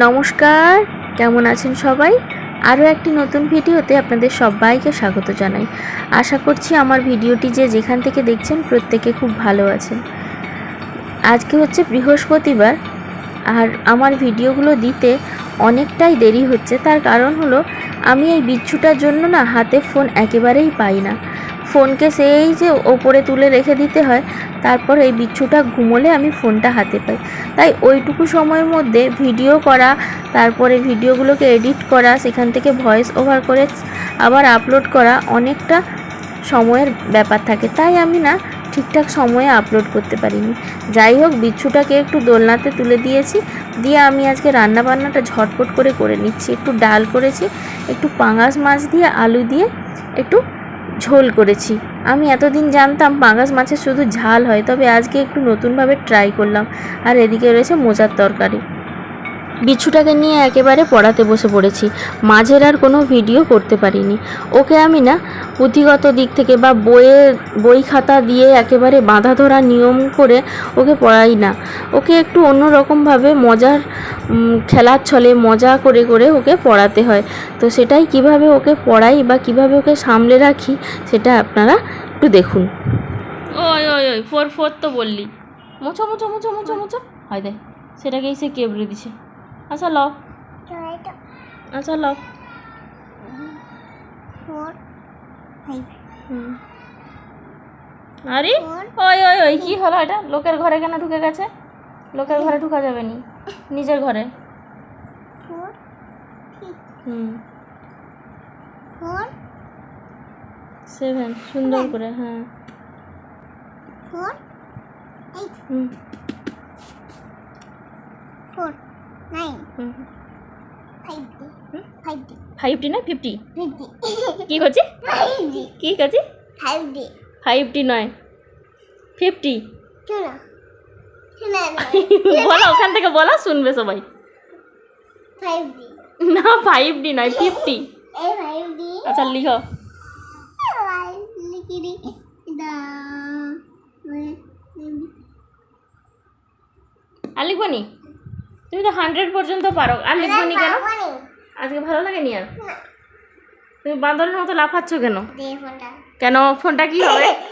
নমস্কার, কেমন আছেন সবাই? আরও একটি নতুন ভিডিওতে আপনাদের সবাইকে স্বাগত জানাই। আশা করছি আমার ভিডিওটি যে যেখান থেকে দেখছেন প্রত্যেকে খুব ভালো আছেন। আজকে হচ্ছে বৃহস্পতিবার, আর আমার ভিডিওগুলো দিতে অনেকটাই দেরি হচ্ছে। তার কারণ হলো, আমি এই বিচ্ছুটার জন্য না হাতে ফোন একেবারেই পাই না। ফোনকে সেই যে ওপরে তুলে রেখে দিতে হয় তারপর এই বিচ্ছুটা ঘুমোলে আমি ফোনটা হাতে পাই। তাই ওইটুকু সময়ের মধ্যে ভিডিও করা, তারপরে ভিডিওগুলোকে এডিট করা, সেখান থেকে ভয়েস ওভার করে আবার আপলোড করা অনেকটা সময়ের ব্যাপার থাকে। তাই আমি না ঠিকঠাক সময়ে আপলোড করতে পারিনি। যাই হোক, বিচ্ছুটাকে একটু দোলনাতে তুলে দিয়েছি। দিয়ে আমি আজকে রান্না বান্নাটা ঝটপট করে করে নিচ্ছি। একটু ডাল করেছি, একটু পাঙাশ মাছ দিয়ে, আলু দিয়ে একটু ঝোল করেছি। আমি এতদিন জানতাম পাঙাশ মাছের শুধু ঝাল হয়, তবে আজকে একটু নতুনভাবে ট্রাই করলাম। আর এদিকে রয়েছে মোচার তরকারি। বিচ্ছুটাকে নিয়ে একেবারে পড়াতে বসে পড়েছি। মাঝের আর কোনো ভিডিও করতে পারিনি। ওকে আমি না পুঁথিগত দিক থেকে বা বইয়ে, বই খাতা দিয়ে একেবারে বাঁধা ধরা নিয়ম করে ওকে পড়াই না। ওকে একটু অন্যরকমভাবে মজার খেলার ছলে মজা করে করে ওকে পড়াতে হয়। তো সেটাই কীভাবে ওকে পড়াই বা কীভাবে ওকে সামলে রাখি সেটা আপনারা একটু দেখুন। ওই ওই ওই ফোর ফোর তো বললি। মোছো মোছো মোছো মোছো মোছো। হয় দে সেটাকেই সে কেবড়ে দিছে। আচ্ছা লও আচ্ছা লও আরে ওই ওই ওই কি হলো এটা? লোকের ঘরে কেন ঢুকে গেছে? লোকের ঘরে ঢুকা যাবে নি। নিজের ঘরে। হুম। সেভেন সুন্দর করে হ্যাঁ। হুম। না ফিফটি কি করছি? কি করছি? নয়। ফিফটি বলো ওখান থেকে বলো শুনবে সবাই। না ফাইভ ডি নয় ফিফটি আচ্ছা লিখো। আর লিখব নি? তুমি তো হান্ড্রেড পর্যন্ত পারো। আর লিখব নি কেন? আজকে ভালো লাগেনি আর? তুমি বান্দরের মতো লাফাচ্ছ কেন? কেন? ফোনটা কি হবে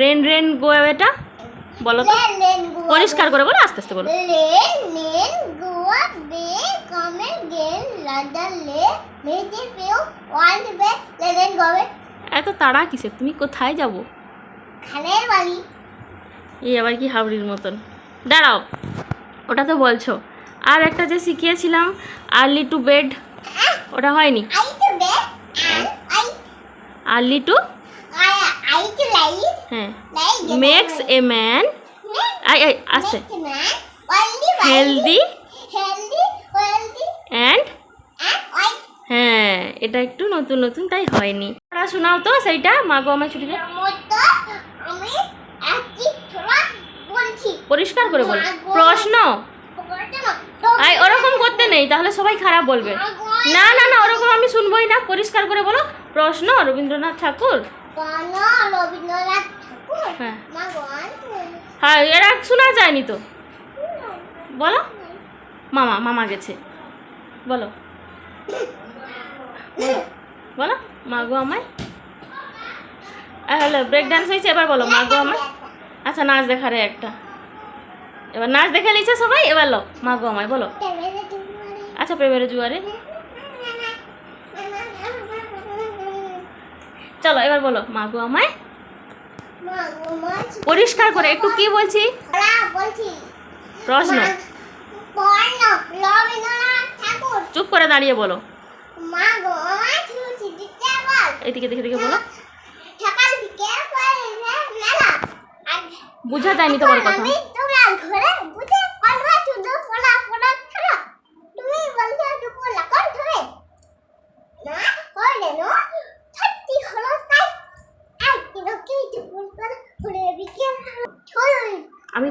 রেন রেন গো এটা বলো তো. পরিষ্কার করে বলো আস্তে আস্তে বলো। এত তাড়া কিসে তুমি কোথায় যাব? এই আবার কি হাবড়ির মতন। দাঁড়াও ওটা তো বলছো। আর একটা যে শিখিয়েছিলাম আর্লি টু বেড ওটা হয়নি? আর্লি টু হ্যাঁ। Makes a man I I আস্তে। হেলদি অ্যান্ড হ্যাঁ এটা একটু নতুন নতুন, তাই হয়নি। তারা শোনাও তো, সেইটা। মা গো, আমার ছুটিতে পরিষ্কার করে বল। প্রশ্ন? আই ওরকম করতে নেই, তাহলে সবাই খারাপ বলবে। না না না, ওরকম আমি শুনবোই না। পরিষ্কার করে বলো। প্রশ্ন, রবীন্দ্রনাথ ঠাকুর? হ্যাঁ। হ্যাঁ এরা শোনা যায়নি তো। বলো। মামা মামা গেছে। বলো। বলো মা গো আমায়। হ্যালো ব্রেক ডান্স হয়েছে এবার বলো মা গো আমায়। আচ্ছা নাচ দেখারে একটা। এবার নাচ দেখে নিচ্ছে সবাই এবার লো মা গো আমায় বলো। আচ্ছা প্রেমের জুয়ারে। চলো এবার বলো মা গো আমায়। পরিষ্কার করে একটু কি বলছি? প্রশ্ন। চুপ করে দাঁড়িয়ে বলো। এইদিকে দেখে দেখে বলো। বোঝা যায়নি তোমার কথা।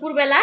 দুপুরবেলা।